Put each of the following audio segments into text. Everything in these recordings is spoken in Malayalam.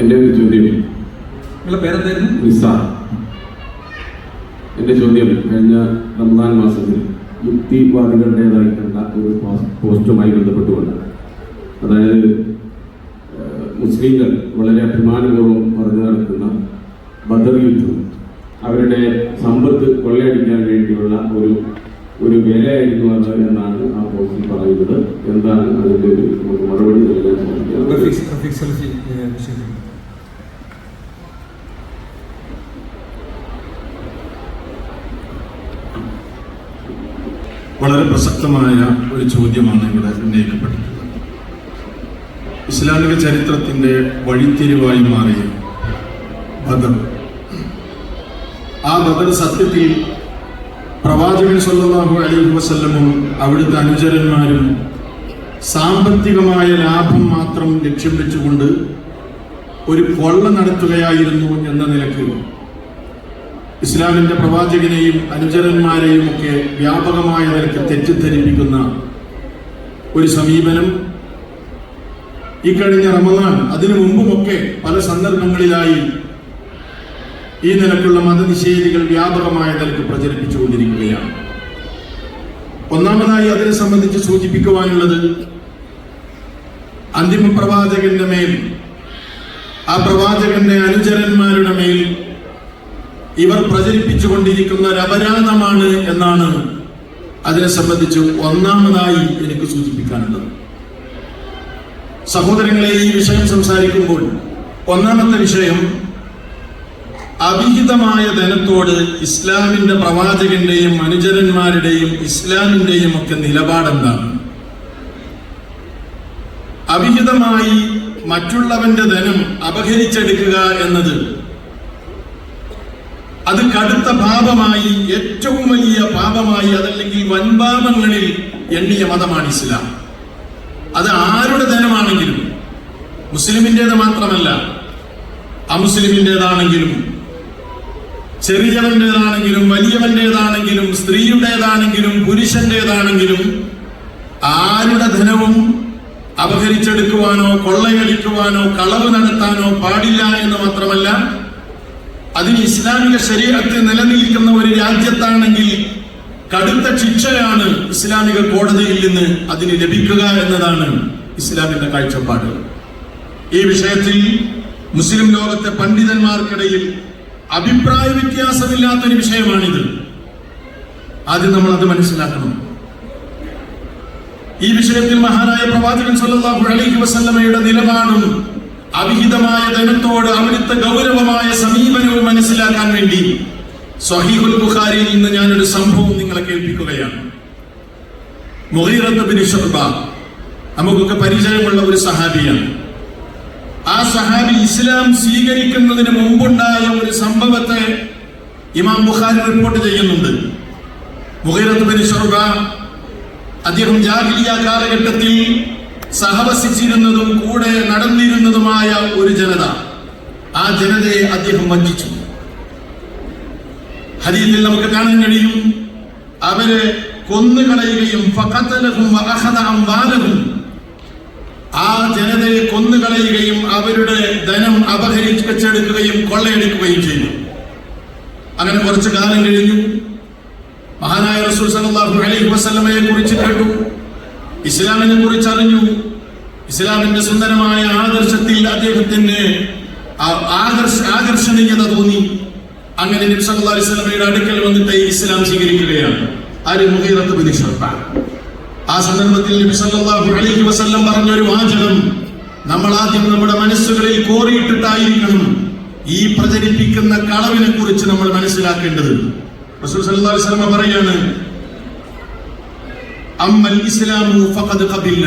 എന്റെ ഒരു ചോദ്യം. നിങ്ങളുടെ പേരെന്തായിരുന്നു? നിസാർ. എന്റെ ചോദ്യം കഴിഞ്ഞ റമദാൻ മാസത്തിൽ യുക്തിവാദികളുടേതായി കണ്ട ഒരു പോസ്റ്റുമായി ബന്ധപ്പെട്ടുകൊണ്ട്. അതായത് മുസ്ലിങ്ങൾ വളരെ അഭിമാനപൂർവം പറഞ്ഞു നടക്കുന്ന ബദർ യുദ്ധം അവരുടെ സമ്പത്ത് കൊള്ളയടിക്കാൻ വേണ്ടിയുള്ള ഒരു ഒരു വേലയായിരുന്നു അത് എന്നാണ് ആ പോസ്റ്റിൽ പറയുന്നത്. എന്താണ് അതിന്റെ ഒരു സാധിക്കുക para ver se ele വിഷയം. വളരെ പ്രസക്തമായ ഒരു ചോദ്യമാണ് ഇവിടെ ഉന്നയിക്കപ്പെട്ടിട്ടുള്ളത് ഇസ്ലാമിക ചരിത്രത്തിന്റെ വഴിത്തിരിവായി മാറിയ ബദർ ആ ബദർ സത്യത്തിൽ പ്രവാചകൻ സല്ലല്ലാഹു അലൈഹി വസല്ലമും അവിടുത്തെ അനുചരന്മാരും സാമ്പത്തികമായ ലാഭം മാത്രം ലക്ഷ്യം വെച്ചുകൊണ്ട് ഒരു കൊള്ള നടത്തുകയായിരുന്നു എന്ന നിലയ്ക്ക് ഇസ്ലാമിന്റെ പ്രവാചകനെയും അനുചരന്മാരെയും ഒക്കെ വ്യാപകമായ നിലയ്ക്ക് തെറ്റിദ്ധരിപ്പിക്കുന്ന ഒരു സമീപനം ഈ കഴിഞ്ഞ റമദാൻ അതിനു മുമ്പുമൊക്കെ പല സന്ദർഭങ്ങളിലായി ഈ നിലക്കുള്ള മതനിഷേധികൾ വ്യാപകമായ നിലയ്ക്ക് പ്രചരിപ്പിച്ചുകൊണ്ടിരിക്കുകയാണ്. ഒന്നാമതായി അതിനെ സംബന്ധിച്ച് സൂചിപ്പിക്കുവാനുള്ളത് അന്തിമ പ്രവാചകന്റെ മേൽ ആ പ്രവാചകന്റെ അനുചരന്മാരുടെ മേൽ ഇവർ പ്രചരിപ്പിച്ചുകൊണ്ടിരിക്കുന്ന ഒരു അപരാധമാണ് എന്നാണ് അതിനെ സംബന്ധിച്ച് ഒന്നാമതായി എനിക്ക് സൂചിപ്പിക്കാനുള്ളത്. സഹോദരങ്ങളെ ഈ വിഷയം സംസാരിക്കുമ്പോൾ ഒന്നാമത്തെ വിഷയം അവിഹിതമായ ധനത്തോട് ഇസ്ലാമിന്റെ പ്രവാചകന്റെയും അനുചരന്മാരുടെയും ഇസ്ലാമിന്റെയും ഒക്കെ നിലപാടെന്താണ്? അവിഹിതമായി മറ്റുള്ളവന്റെ ധനം അപഹരിച്ചെടുക്കുക എന്നത് അത് കടുത്ത പാപമായി ഏറ്റവും വലിയ പാപമായി അതല്ലെങ്കിൽ വൻപാപങ്ങളിൽ എണ്ണിയ മതമാണ് ഇസ്ലാം. അത് ആരുടെ ധനമാണെങ്കിലും മുസ്ലിമിന്റെത് മാത്രമല്ല അമുസ്ലിമിന്റെതാണെങ്കിലും ചെറിയവന്റേതാണെങ്കിലും വലിയവന്റേതാണെങ്കിലും സ്ത്രീയുടേതാണെങ്കിലും പുരുഷന്റേതാണെങ്കിലും ആരുടെ ധനവും അപഹരിച്ചെടുക്കുവാനോ കൊള്ളയടിക്കുവാനോ കളവ് നടത്താനോ പാടില്ല എന്ന് മാത്രമല്ല അതിന് ഇസ്ലാമിക ശരീരത്തിൽ നിലനിൽക്കുന്ന ഒരു രാജ്യത്താണെങ്കിൽ കടുത്ത ശിക്ഷയാണ് ഇസ്ലാമിക കോടതിയിൽ നിന്ന് അതിന് ലഭിക്കുക എന്നതാണ് ഇസ്ലാമിന്റെ കാഴ്ചപ്പാട്. ഈ വിഷയത്തിൽ മുസ്ലിം ലോകത്തെ പണ്ഡിതന്മാർക്കിടയിൽ അഭിപ്രായ വ്യത്യാസമില്ലാത്തൊരു വിഷയമാണിത്. ആദ്യം നമ്മൾ അത് മനസ്സിലാക്കണം. ഈ വിഷയത്തിൽ മഹാനായ പ്രവാചകൻ സല്ലല്ലാഹു അലൈഹി വസല്ലമയുടെ നിലപാടും അവിഹിതമായ ധനത്തോട് അവിടുത്തെ ഗൗരവമായ സമീപനവും മനസ്സിലാക്കാൻ വേണ്ടി സ്വഹീഹുൽ ബുഖാരിയിൽ നിന്ന് ഞാനൊരു സംഭവം നിങ്ങളെ കേൾപ്പിക്കുകയാണ്. മുഹീറത്ത് ബിൻ ഷുഅബ നമുക്കൊക്കെ പരിചയമുള്ള ഒരു സഹാബിയാണ്. ആ സഹാബി ഇസ്ലാം സ്വീകരിക്കുന്നതിന് മുമ്പുണ്ടായ ഒരു സംഭവത്തെ ഇമാം ബുഖാരി റിപ്പോർട്ട് ചെയ്യുന്നുണ്ട്. അദ്ദേഹം ജാഹിലിയ കാലഘട്ടത്തിൽ സഹവസിച്ചിരുന്നതും കൂടെ നടന്നിരുന്നതുമായ ഒരു ജനത. ആ ജനതയെ അദ്ദേഹം വഞ്ചിച്ചു. ഹരിയിൽ നമുക്ക് കാണാൻ കഴിയും അവരെ കൊന്നുകളയുകയും ആ ജനതയെ കൊന്നുകളയുകയും അവരുടെ ധനം അപഹരിച്ചെടുക്കുകയും കൊള്ളയെടുക്കുകയും ചെയ്തു. അങ്ങനെ കുറച്ചു കാലം കഴിഞ്ഞു. മഹാനായ റസൂൽ സല്ലല്ലാഹു അലൈഹി വസല്ലമയെ കുറിച്ച് കേട്ടു. ഇസ്ലാമിനെ കുറിച്ച് അറിഞ്ഞു. ഇസ്ലാമിന്റെ സുന്ദരമായ ആദർശത്തിൽ അദ്ദേഹത്തിന് ആകർഷണീയത തോന്നി. അങ്ങനെ നബി അലൈഹി വസല്ലമയുടെ അടുക്കൽ വന്നിട്ട് ഇസ്ലാം സ്വീകരിക്കുകയാണ്. ആര് മുഖീറത്ത് ബിൻ ആ സന്ദർഭത്തിൽ അലൈഹി വസല്ലം പറഞ്ഞ ഒരു വാചകം നമ്മൾ ആദ്യം നമ്മുടെ മനസ്സുകളിൽ കോറിയിട്ടിട്ടായിരിക്കണം ഈ പ്രചരിപ്പിക്കുന്ന കളവിനെ കുറിച്ച് നമ്മൾ മനസ്സിലാക്കേണ്ടത്. റസൂൽ സല്ലല്ലാഹു അലൈഹി വസല്ലം പറയാണ് അമ്മൽ ഇസ്ലാമു ഫഖദ് ഖബിൽന.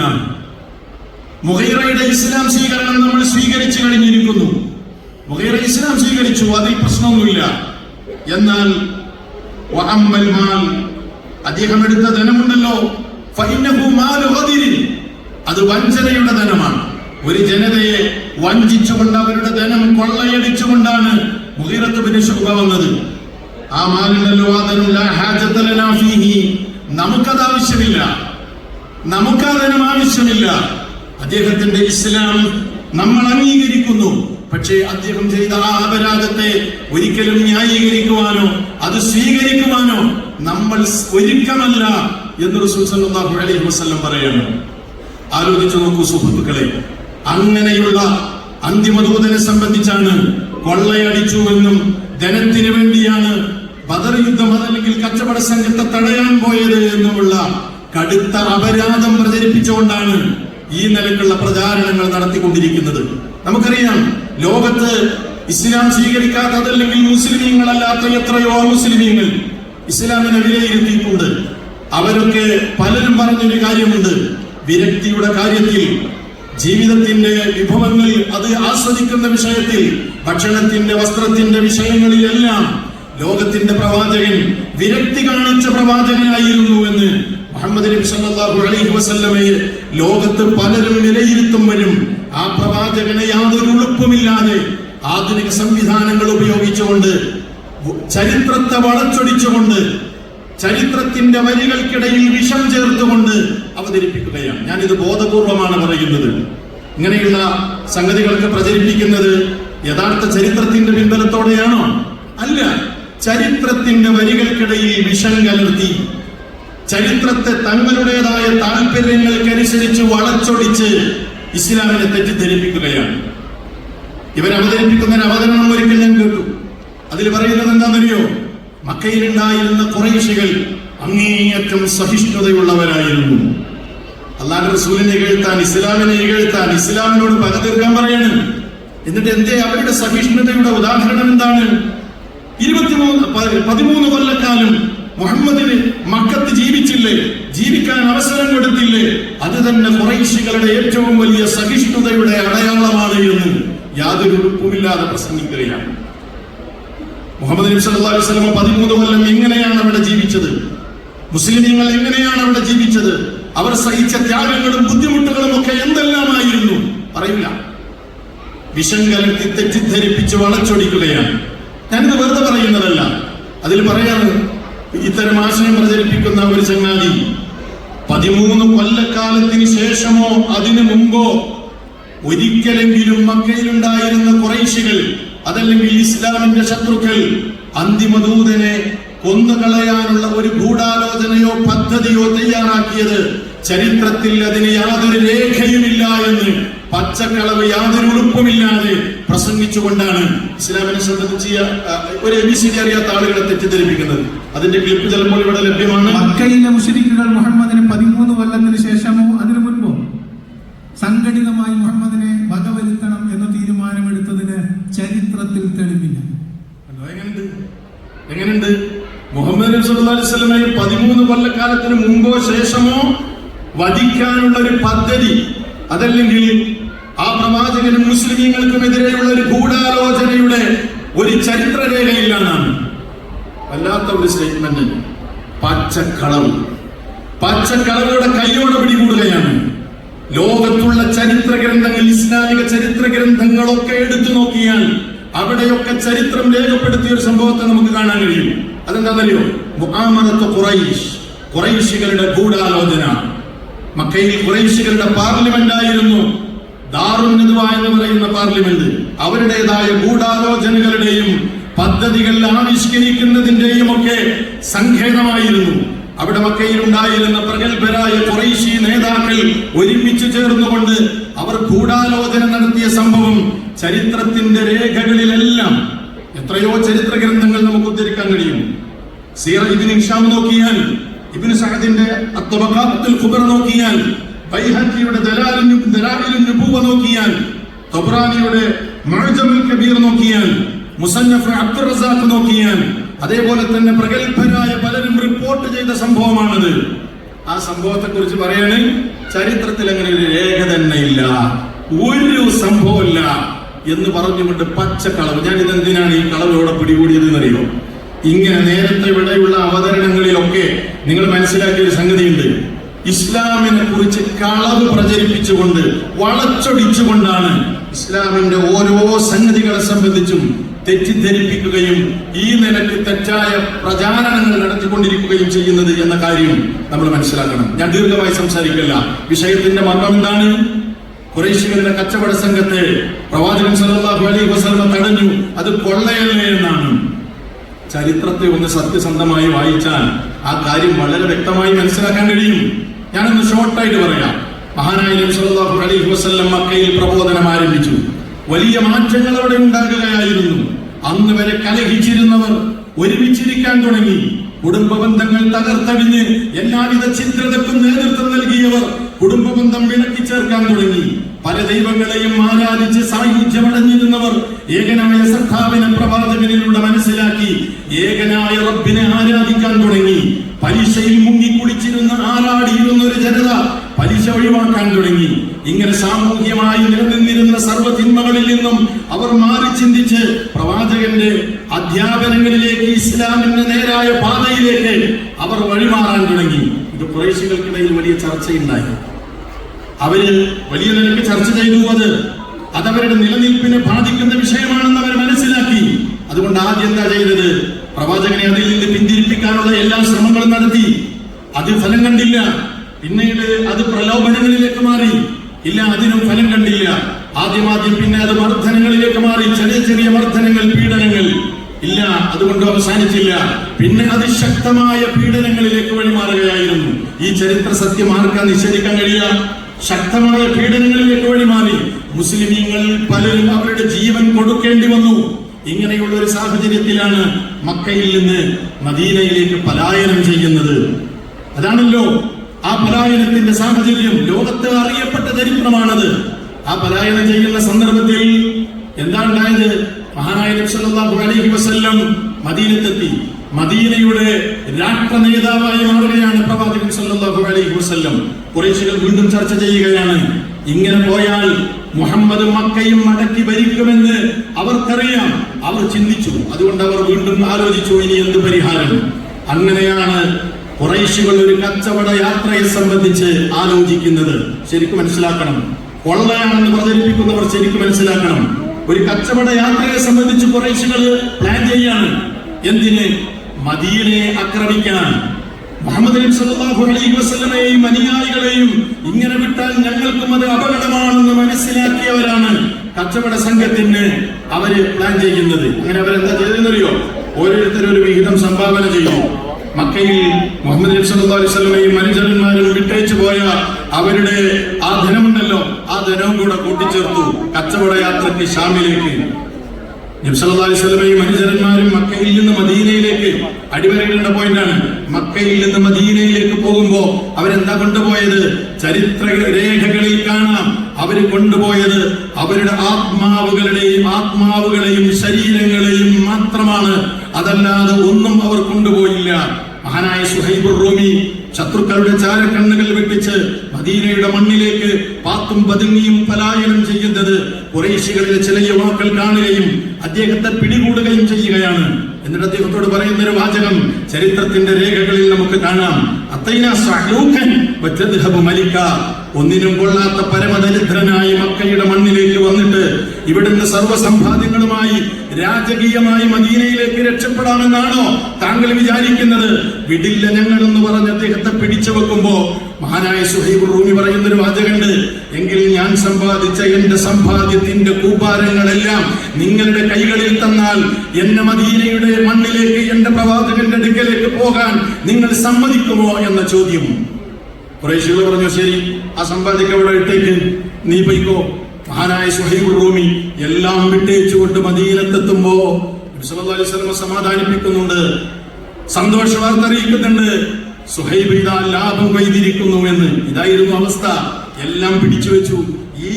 മുഗീറയുടെ ഇസ്ലാം സ്വീകരണം നമ്മൾ സ്വീകരിച്ചു കഴിഞ്ഞിരിക്കുന്നു. മുഹൈറ ഇസ്ലാം സ്വീകരിച്ചു അതിൽ പ്രശ്നമൊന്നുമില്ല. എന്നാൽ അദ്ദേഹം എടുത്ത ധനമുണ്ടല്ലോ. അത് വഞ്ചനയുടെ ധനമാണ്. ഒരു ജനതയെ വഞ്ചിച്ചുകൊണ്ട് അവരുടെ ധനം കൊള്ളയടിച്ചുകൊണ്ടാണ് മുഗീറത്ത് ബിൻ ശുബ വന്നത്. ആ മാലിനല്ലോ നമുക്കത് ആവശ്യമില്ല. നമുക്ക് ആ ധനം ആവശ്യമില്ല. അദ്ദേഹത്തിന്റെ ഇസ്ലാം നമ്മൾ അംഗീകരിക്കുന്നു. പക്ഷേ അദ്ദേഹം ചെയ്ത ആ അപരാധത്തെ ഒരിക്കലും ന്യായീകരിക്കുവാനോ അത് സ്വീകരിക്കുവാനോ നമ്മൾ ഒരുക്കമല്ല. എന്ന് റസൂൽ സല്ലല്ലാഹു അലൈഹി വസല്ലം പറയുന്നു. ആലോചിച്ചു നോക്കൂ സുഹൃത്തുക്കളെ. അങ്ങനെയുള്ള അന്തിമദൂതനെ സംബന്ധിച്ചാണ് കൊള്ളയടിച്ചുവെന്നും ധനത്തിന് വേണ്ടിയാണ് ബദർ യുദ്ധം അതല്ലെങ്കിൽ കച്ചവട സംഘത്തെ തടയാൻ പോയത് എന്നുമുള്ള കടുത്ത അപരാധം പ്രചരിപ്പിച്ചുകൊണ്ടാണ് ഈ നിലക്കുള്ള പ്രചാരണങ്ങൾ നടത്തിക്കൊണ്ടിരിക്കുന്നത്. നമുക്കറിയാം ലോകത്ത് ഇസ്ലാം സ്വീകരിക്കാത്ത അതല്ലെങ്കിൽ മുസ്ലിമീങ്ങളല്ലാത്ത എത്രയോ മുസ്ലിമീങ്ങൾ ഇസ്ലാമിനെ വിലയിരുത്തിയിട്ടുണ്ട്. അവരൊക്കെ പലരും പറഞ്ഞൊരു കാര്യമുണ്ട്. വിരക്തിയുടെ കാര്യത്തിൽ ജീവിതത്തിന്റെ വിഭവങ്ങൾ അത് ആസ്വദിക്കുന്ന വിഷയത്തിൽ ഭക്ഷണത്തിന്റെ വസ്ത്രത്തിന്റെ വിഷയങ്ങളിലെല്ലാം ലോകത്തിന്റെ പ്രവാചകൻ വിരക്തി കാണിച്ച പ്രവാചകനായിരുന്നു എന്ന് മുഹമ്മദ് നബി സല്ലല്ലാഹു അലൈഹി വസല്ലമയെ ലോകത്ത് പലരും വിലയിരുത്തുമ്പോഴും ആ പ്രവാചകനെ യാതൊരു ഉളുപ്പുമില്ലാതെ ആധുനിക സംവിധാനങ്ങൾ ഉപയോഗിച്ചുകൊണ്ട് ചരിത്രത്തെ വളച്ചൊടിച്ചുകൊണ്ട് ചരിത്രത്തിന്റെ വരികൾക്കിടയിൽ വിഷം ചേർത്തുകൊണ്ട് അവതരിപ്പിക്കുകയാണ്. ഞാനിത് ബോധപൂർവമാണ് പറയുന്നത്. ഇങ്ങനെയുള്ള സംഗതികളൊക്കെ പ്രചരിപ്പിക്കുന്നത് യഥാർത്ഥ ചരിത്രത്തിന്റെ പിൻബലത്തോടെയാണോ? അല്ല. ചരിത്രത്തിന്റെ വരികൾക്കിടയിൽ വിഷം കലർത്തി ചരിത്രത്തെ തങ്ങളുടേതായ താല്പര്യങ്ങൾക്കനുസരിച്ച് വളച്ചൊടിച്ച് ഇസ്ലാമിനെ തെറ്റിദ്ധരിപ്പിക്കുകയാണ്. ഒരു അവതരണം ഒരിക്കൽ ഞാൻ കേട്ടു. അതിൽ പറയുന്നത് എന്താണെന്നറിയോ? മക്കയിലുണ്ടായിരുന്ന കുറേശികൾ അങ്ങേയറ്റം സഹിഷ്ണുതയുള്ളവരായിരുന്നു. അള്ളാഹ് റസൂലിനെ ഇകഴ്ത്താൻ ഇസ്ലാമിനെ ഇകഴ്ത്താൻ ഇസ്ലാമിനോട് പക തീർക്കാൻ പറയാണ്. എന്നിട്ട് എന്തേ അവരുടെ സഹിഷ്ണുതയുടെ ഉദാഹരണം എന്താണ്? ഇരുപത്തിമൂന്ന് പതിമൂന്ന് കൊല്ലക്കാലം മുഹമ്മദിന് മക്കത്ത് ജീവിച്ചില്ലേ? ജീവിക്കാൻ അവസരം കൊടുത്തില്ലേ? അത് തന്നെ കുറേശികളുടെ ഏറ്റവും വലിയ സഹിഷ്ണുതയുടെ അടയാളമാണ് എന്ന് യാതൊരു ഉറപ്പുമില്ലാതെ പ്രസംഗിക്കുകയാണ്. മുഹമ്മദ് നബി സല്ലല്ലാഹു അലൈഹി വസല്ലം പതിമൂന്ന് കൊല്ലം എങ്ങനെയാണ് അവിടെ ജീവിച്ചത്. മുസ്ലിമീങ്ങൾ എങ്ങനെയാണ് അവിടെ ജീവിച്ചത്. അവർ സഹിച്ച ത്യാഗങ്ങളും ബുദ്ധിമുട്ടുകളും ഒക്കെ എന്തെല്ലാമായിരുന്നു? പറയില്ല. വിഷം കലർത്തി തെറ്റിദ്ധരിപ്പിച്ച് വളച്ചൊടിക്കുകയാണ്. ഞാനിത് വെറുതെ പറയുന്നതല്ല. അതിൽ പറയാറ് ഇത്തരം ആശയം പ്രചരിപ്പിക്കുന്ന ഒരു ചങ്ങാതി പതിമൂന്ന് കൊല്ലക്കാലത്തിന് ശേഷമോ അതിനു മുമ്പോ ഒരിക്കലെങ്കിലും മക്കയിലുണ്ടായിരുന്ന കുറൈശികൾ അതല്ലെങ്കിൽ ഇസ്ലാമിന്റെ ശത്രുക്കൾ അന്തിമദൂതനെ കൊന്നുകളയാനുള്ള ഒരു ഗൂഢാലോചനയോ പദ്ധതിയോ തയ്യാറാക്കിയത് ചരിത്രത്തിൽ അതിന് യാതൊരു രേഖയുമില്ല എന്ന് പച്ചക്കളവ് യാതൊരു ഉളുപ്പുമില്ലാതെ പ്രസംഗിച്ചുകൊണ്ടാണ് ഇസ്ലാമിനെ സംബന്ധിച്ച് ഒരു എ ബി സി അറിയാത്ത ആളുകളെ തെറ്റിദ്ധരിപ്പിക്കുന്നത്. അതിന്റെ ക്ലിപ്പ് ചിലപ്പോൾ ഇവിടെ ലഭ്യമാണ്. മക്കയിലെ മുഷരിക്കുകൾ മുഹമ്മദിന് പതിമൂന്ന് കൊല്ലത്തിന് ശേഷമോ? അതിനു മുൻപോ? സംഘടിതമായി മുഹമ്മദിനെ ചരിത്രത്തിൽ തെളിവില്ല. എങ്ങനെയുണ്ട് മുഹമ്മദ് നബി സല്ലല്ലാഹു അലൈഹി വസല്ലമയെ പതിമൂന്ന് കൊല്ലക്കാലത്തിന് മുമ്പോ ശേഷമോ വധിക്കാനുള്ള ഒരു പദ്ധതി അതല്ലെങ്കിൽ ആ പ്രവാചകനും മുസ്ലിമീങ്ങൾക്കുമെതിരെയുള്ള ഒരു ഗൂഢാലോചനയുടെ ഒരു ചരിത്രരേഖയിലാണ് വല്ലാത്ത ഒരു സ്റ്റേറ്റ്മെന്റ് പച്ചക്കളവ്. പച്ചക്കളവുകളുടെ കൈയോടെ പിടികൂടുകയാണ്. ലോകത്തുള്ള ചരിത്ര ഗ്രന്ഥങ്ങൾ ഇസ്ലാമിക ചരിത്ര ഗ്രന്ഥങ്ങളൊക്കെ എടുത്തു നോക്കിയാൽ അവിടെയൊക്കെ ചരിത്രം രേഖപ്പെടുത്തിയ ഒരു സംഭവത്തെ നമുക്ക് കാണാൻ കഴിയും. അതെന്താണെന്നറിയോ? മുഹാമറത്ത് ഖുറൈഷ് ഖുറൈശികളുടെ ഗൂഢാലോചന. മക്കയിൽ ഖുറൈശികളുടെ പാർലമെന്റ് ആയിരുന്നു. നദ്വ എന്ന് പറയുന്ന പാർലമെന്റ്. അവരുടേതായ ഗൂഢാലോചനകളുടെയും പദ്ധതികൾ ആവിഷ്കരിക്കുന്നതിന്റെയും ഒക്കെ സങ്കേതമായിരുന്നു. അവിടെ മക്കയിൽ ഉണ്ടായിരുന്ന പ്രഗത്ഭരായ കുറേശി നേതാക്കൾ ഒരുമിച്ച് ചേർന്നുകൊണ്ട് അവർ ഗൂഢാലോചന നടത്തിയ സംഭവം ചരിത്രത്തിന്റെ രേഖകളിലെല്ലാം എത്രയോ ചരിത്ര ഗ്രന്ഥങ്ങൾ നമുക്ക് ഉദ്ധരിക്കാൻ കഴിയും. സീറ ഇബിൻ ഹിഷാം നോക്കിയാൽ ഇബിന് സഹദിന്റെ അത്തബഖാത്തുൽ ഖുബർ നോക്കിയാൽ ബൈഹഖിയുടെ ദലാലിൻ ദലാലിൻ നുബുവ നോക്കിയാൽ തൊബ്രാനിയുടെ മുഅ്ജമുൽ കബീർ നോക്കിയാൽ മുസന്നഫ് അബ്ദുറസാഖ് നോക്കിയാൽ അതേപോലെ തന്നെ പ്രഗത്ഭരായ പലരും റിപ്പോർട്ട് ചെയ്ത സംഭവമാണത്. ആ സംഭവത്തെ കുറിച്ച് പറയാണ് ചരിത്രത്തിൽ അങ്ങനെ ഒരു രേഖ തന്നെ ഇല്ല. ഒരു സംഭവമില്ല എന്ന് പറഞ്ഞുകൊണ്ട് പച്ചക്കളവ് ഞാൻ ഇതെന്തിനാണ് ഈ കളവ് ഇവിടെ പിടികൂടിയത് എന്നറിയോ ഇങ്ങനെ നേരത്തെ ഇവിടെയുള്ള അവതരണങ്ങളിലൊക്കെ നിങ്ങൾ മനസ്സിലാക്കിയ ഒരു സംഗതിയുണ്ട്. ഇസ്ലാമിനെ കുറിച്ച് കളവ് പ്രചരിപ്പിച്ചുകൊണ്ട് വളച്ചൊടിച്ചുകൊണ്ടാണ് ഇസ്ലാമിന്റെ ഓരോ സംഗതികളെ സംബന്ധിച്ചും തെറ്റിദ്ധരിപ്പിക്കുകയും ഈ നിലയ്ക്ക് തെറ്റായ പ്രചാരണങ്ങൾ നടത്തിക്കൊണ്ടിരിക്കുകയും ചെയ്യുന്നത് എന്ന കാര്യം നമ്മൾ മനസ്സിലാക്കണം. ഞാൻ ദീർഘമായി സംസാരിക്കില്ല. വിഷയത്തിന്റെ മർമ്മം എന്താണ്? കുറേശികളുടെ കച്ചവട സംഘത്തെ പ്രവാചകൻ സല്ലല്ലാഹു അലൈഹി വസല്ലം തടഞ്ഞു. അത് കൊള്ളയല്ലേ എന്നാണ്. ചരിത്രത്തെ ഒന്ന് സത്യസന്ധമായി വായിച്ചാൽ ആ കാര്യം വളരെ വ്യക്തമായി മനസ്സിലാക്കാൻ കഴിയും. ഞാനൊന്ന് ഷോർട്ടായിട്ട് പറയാം. മഹാനായ നബി സല്ലല്ലാഹു അലൈഹി വസല്ലം മക്കയിൽ പ്രബോധനം ആരംഭിച്ചു. വലിയ മാറ്റങ്ങൾ അവിടെ ഉണ്ടാകുകയായിരുന്നു. അന്ന് വരെ കലഹിച്ചിരുന്നവർ ഒരുമിച്ചിരിക്കാൻ തുടങ്ങി. കുടുംബ ബന്ധങ്ങൾ തകർത്തടിഞ്ഞ് എല്ലാവിധ ചിത്രതക്കും നേതൃത്വം നൽകിയവർ കുടുംബ ബന്ധം വിളക്കി ചേർക്കാൻ തുടങ്ങി. പല ദൈവങ്ങളെയും ആരാധിച്ച് സായുജ്യമടഞ്ഞിരുന്നവർ ഏകനായ സഖാവിനെ പ്രവാചകനിലൂടെ മനസ്സിലാക്കി ഏകനായ റബ്ബിനെ ആരാധിക്കാൻ തുടങ്ങി. പലിശയിൽ മുങ്ങിക്കുളിച്ചിരുന്ന ആരാടിയിരുന്ന ഒരു ജനത പലിശ ഒഴിവാക്കാൻ തുടങ്ങി. ഇങ്ങനെ സാമൂഹ്യമായി നിലനിന്നിരുന്ന സർവ തിന്മകളിൽ നിന്നും അവർ മാറി ചിന്തിച്ച് പ്രവാചകന്റെ അധ്യാപനങ്ങളിലേക്ക് ഇസ്ലാമിന്റെ നേരായ പാതയിലേക്ക് അവർ വഴിമാറാൻ തുടങ്ങി. ഇത് കുറേശികൾക്കിടയിൽ വലിയ ചർച്ചയുണ്ടായി. അവർ വലിയ നിലയ്ക്ക് ചർച്ച ചെയ്തു. അത് അതവരുടെ നിലനിൽപ്പിനെ ബാധിക്കുന്ന വിഷയമാണെന്ന് അവർ മനസ്സിലാക്കി. അതുകൊണ്ട് ആദ്യം എന്താ ചെയ്തത്? പ്രവാചകനെ അതിൽ നിന്ന് പിന്തിരിപ്പിക്കാനുള്ള എല്ലാ ശ്രമങ്ങളും നടത്തി. അത് ഫലം കണ്ടില്ല. പിന്നീട് അത് പ്രലോഭനങ്ങളിലേക്ക് മാറി. ഇല്ല അതിനും ഫലം കണ്ടില്ല. ആദ്യം ആദ്യം പിന്നെ അത് മർദ്ദനങ്ങളിലേക്ക് മാറി. ചെറിയ ചെറിയ മർദ്ദനങ്ങൾ പീഡനങ്ങൾ. ഇല്ല അതുകൊണ്ട് അവസാനിച്ചില്ല. പിന്നെ അതിശക്തമായ പീഡനങ്ങളിലേക്ക് വഴിമാറുകയായിരുന്നു. ഈ ചരിത്ര സത്യം ആർക്കാൻ നിഷേധിക്കാൻ കഴിയുക? ശക്തമായ പീഡനങ്ങളിലേക്ക് വഴിമാറി. മുസ്ലിമീങ്ങൾ പലരും അവരുടെ ജീവൻ കൊടുക്കേണ്ടി വന്നു. ഇങ്ങനെയുള്ള ഒരു സാഹചര്യത്തിലാണ് മക്കയിൽ നിന്ന് മദീനയിലേക്ക് പലായനം ചെയ്യുന്നത്. അതാണല്ലോ ആ പലായനത്തിന്റെ സാഹചര്യം ലോകത്ത് അറിയപ്പെട്ട ചരിത്രമാണത്. ആ പലായനം ചെയ്യുന്ന സന്ദർഭത്തിൽ എന്താണ്ടായത് മഹാനായ നബി സല്ലല്ലാഹു അലൈഹി വസല്ലം മദീനത്തെത്തി. മദീനയുടെ രാഷ്ട്ര നേതാവായി മാറുകയാണ് പ്രവാചകൻ സല്ലല്ലാഹു അലൈഹി വസല്ലം. കുറേശികൾ വീണ്ടും ചർച്ച ചെയ്യുകയാണ്. ഇങ്ങനെ പോയാൽ മുഹമ്മദ് മക്കയും മടക്കി ഭരിക്കുമെന്ന് അവർക്കറിയാം. അവർ ചിന്തിച്ചു. അതുകൊണ്ട് അവർ വീണ്ടും ആലോചിച്ചു ഇനി എന്ത് പരിഹാരം? അങ്ങനെയാണ് കുറേശികൾ ഒരു കച്ചവട യാത്രയെ സംബന്ധിച്ച് ആലോചിക്കുന്നത് ശരിക്കും മനസ്സിലാക്കണം. കൊള്ളയാണെന്ന് പ്രചരിപ്പിക്കുന്നവർ ശരിക്കും മനസ്സിലാക്കണം. ഒരു കച്ചവട യാത്രയെ സംബന്ധിച്ച് കുറേശികൾ പ്ലാൻ ചെയ്യാണ്. എന്തിന്? മദീനയെ ആക്രമിക്കാൻ മുഹമ്മദ് അലൈഹി അനുയായികളെയും ഇങ്ങനെ വിട്ടാൽ ഞങ്ങൾക്കും അത് അപകടമാണെന്ന് മനസ്സിലാക്കിയവരാണ് കച്ചവട സംഘത്തിന് അവർ പ്ലാൻ ചെയ്യുന്നത്. അങ്ങനെ അവരെന്താ ചെയ്തെന്നറിയോ ഓരോരുത്തരും ഒരു വിഹിതം സംഭാവന ചെയ്യും. മക്കയിൽ മുഹമ്മദ് നബി സല്ലല്ലാഹു അലൈഹി വിട്ടേച്ചു പോയ അവരുടെ ആ ധനമുണ്ടല്ലോ ആ ധനവും കൂടെ കൂട്ടിച്ചേർത്തു കച്ചവട യാത്രയ്ക്ക് ഷാമിലേക്ക്. നബി സല്ലല്ലാഹു അലൈഹി മക്കയിൽ നിന്ന് മദീനയിലേക്ക്. അടിവരയിടേണ്ട പോയിന്റാണ് മക്കയിൽ നിന്ന് മദീനയിലേക്ക് പോകുമ്പോ അവരെന്താ കൊണ്ടുപോയത്? ചരിത്ര രേഖകളിൽ കാണാം. അവർ കൊണ്ടുപോയത് അവരുടെ ആത്മാവുകളുടെയും ആത്മാവുകളെയും ശരീരങ്ങളെയും മാത്രമാണ്. അതല്ലാതെ ഒന്നും അവർ കൊണ്ടുപോയില്ല. മഹാനായ സുഹൈബുർ റൂമി ശത്രുക്കളുടെ ചാരക്കണ്ണുകൾ വെട്ടിച്ച് മദീനയുടെ മണ്ണിലേക്ക് പാത്തും പതുങ്ങിയും പലായനം ചെയ്യുന്നത് കുറേശികളിലെ ചില യുവാക്കൾ കാണുകയും അദ്ദേഹത്തെ പിടികൂടുകയും ചെയ്യുകയാണ്. എന്നിട്ട് അദ്ദേഹത്തോട് പറയുന്ന ഒരു വാചകം ചരിത്രത്തിന്റെ രേഖകളിൽ നമുക്ക് കാണാം. ഒന്നിനും കൊള്ളാത്ത പരമദരിദ്രനായി മക്കയുടെ മണ്ണിലേക്ക് വന്നിട്ട് ഇവിടുന്ന് സർവസമ്പാദ്യങ്ങളുമായി രാജകീയമായി മദീനയിലേക്ക് രക്ഷപ്പെടാമെന്നാണോ താങ്കൾ വിചാരിക്കുന്നത്? വിടില്ല ഞങ്ങൾ എന്ന് പറഞ്ഞ് അദ്ദേഹത്തെ പിടിച്ചു വെക്കുമ്പോ മഹാനായ സുഹൈബ് റൂമി പറയുന്നൊരു വാചകണ്ട് എങ്കിൽ ഞാൻ സമ്പാദിച്ച എന്റെ സമ്പാദ്യത്തിന്റെ കൂപ്പാരങ്ങളെല്ലാം നിങ്ങളുടെ കൈകളിൽ തന്നാൽ എന്നെ മദീനയുടെ മണ്ണിലേക്ക് എന്റെ പ്രവാചകന്റെ അടുക്കലേക്ക് പോകാൻ നിങ്ങൾ സമ്മതിക്കുമോ? എന്ന ചോദ്യം. കുറേശികൾ പറഞ്ഞു ശരി ആ സമ്പാദിക്ക ഇവിടെ ഇട്ടേക്ക്. നീ പൊയ്ക്കോ. മഹാനായ സുഹൈബുൾ റൂമി എല്ലാം വിട്ടേച്ചു വിട്ടേച്ചുകൊണ്ട് മദീനത്തെത്തുമ്പോ നബി സല്ലല്ലാഹു അലൈഹി വസല്ലം സമാധാനിപ്പിക്കുന്നുണ്ട്. സന്തോഷ വാർത്ത അറിയിക്കുന്നുണ്ട്. സുഹൈബ് ഇതാ ലാഭം വൈതിരിക്കുന്നു എന്ന്. ഇതായിരുന്നു അവസ്ഥ. എല്ലാം പിടിച്ചു വെച്ചു. ഈ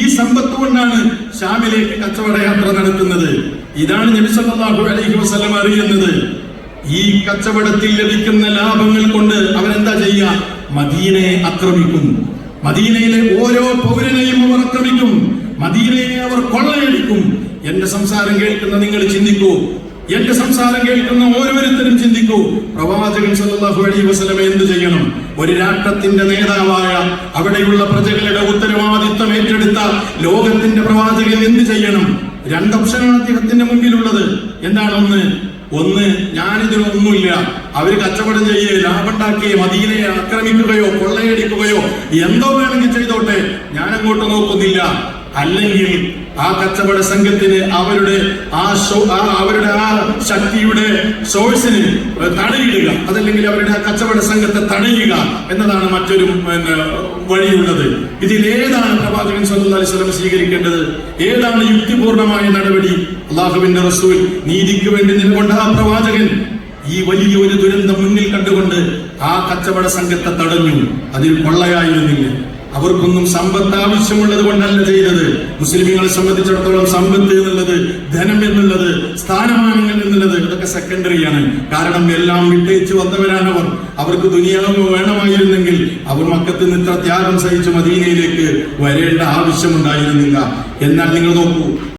ഈ സമ്പത്ത് കൊണ്ടാണ് ഷാമിലേക്ക് കച്ചവട യാത്ര നടത്തുന്നത് ഇതാണ് നബി സല്ലല്ലാഹു അലൈഹി വസല്ലം അറിയുന്നത്. ഈ കച്ചവടത്തിൽ ലഭിക്കുന്ന ലാഭങ്ങൾ കൊണ്ട് അവരെന്താ ചെയ്യുക? മദീനയെ ആക്രമിക്കും. മദീനയിലെ ഓരോ പൗരനെയും അവർ ആക്രമിക്കും. മദീനയെ അവർ കൊള്ളയടിക്കും. എന്റെ സംസാരം കേൾക്കുന്ന നിങ്ങൾ ചിന്തിക്കൂ. എന്റെ സംസാരം കേൾക്കുന്ന ഓരോരുത്തരും ചിന്തിക്കൂ. പ്രവാചകൻ സല്ലല്ലാഹു അലൈഹി വസല്ലം എന്ത് ചെയ്യണം? ഒരു രാഷ്ട്രത്തിന്റെ നേതാവായ അവിടെയുള്ള പ്രജകളുടെ ഉത്തരവാദിത്വം ഏറ്റെടുത്ത ലോകത്തിന്റെ പ്രവാചകൻ എന്ത് ചെയ്യണം? രണ്ട് അദ്ദേഹത്തിന്റെ മുമ്പിലുള്ളത്. എന്താണ് ഒന്ന്? ഒന്ന് ഞാനിതിനൊന്നുമില്ല. അവർ കച്ചവടം ചെയ്യുകയോ ലാഭമുണ്ടാക്കുകയോ മദീനയെ ആക്രമിക്കുകയോ കൊള്ളയടിക്കുകയോ എന്തോ വേണമെങ്കിൽ ചെയ്തോട്ടെ. ഞാൻ അങ്ങോട്ട് നോക്കുന്നില്ല. അല്ലെങ്കിൽ ആ കച്ചവട സംഘത്തിന് അവരുടെ ആ അവരുടെ ആ ശക്തിയുടെ സോഴ്സിന് തടയിടുക. അതല്ലെങ്കിൽ അവരുടെ ആ കച്ചവട സംഘത്തെ തടയുക എന്നതാണ് മറ്റൊരു വഴിയുള്ളത്. ഇതിൽ ഏതാണ് പ്രവാചകൻ സല്ലല്ലാഹു അലൈഹി വസല്ലം സ്വീകരിക്കേണ്ടത്? ഏതാണ് യുക്തിപൂർണമായ നടപടി? അള്ളാഹുവിന്റെ റസൂൽ നീതിക്ക് വേണ്ടി നിലകൊണ്ട ആ പ്രവാചകൻ ഈ വലിയ ഒരു ദുരന്തം മുന്നിൽ കണ്ടുകൊണ്ട് ആ കച്ചവട സംഘത്തെ തടഞ്ഞു. അതിൽ കൊള്ളയായിരുന്നില്ല. അവർക്കൊന്നും സമ്പത്ത് ആവശ്യമുള്ളത് കൊണ്ടല്ല ചെയ്തത്. മുസ്ലിമുകളെ സംബന്ധിച്ചിടത്തോളം സമ്പത്ത് എന്നുള്ളത് ധനം എന്നുള്ളത് സ്ഥാനമാനങ്ങൾ എന്നുള്ളത് ഇതൊക്കെ സെക്കൻഡറിയാണ് കാരണം എല്ലാം വിട്ടേച്ച് വന്നവരാണ് അവർ അവർക്ക് ദുനിയാവ് വേണമായിരുന്നെങ്കിൽ അവർ മക്കത്ത് നിന്ന് ത്യാഗം സഹിച്ച് മദീനയിലേക്ക് വരേണ്ട ആവശ്യമുണ്ടായിരുന്നില്ല. എന്നാൽ നിങ്ങൾ നോക്കൂ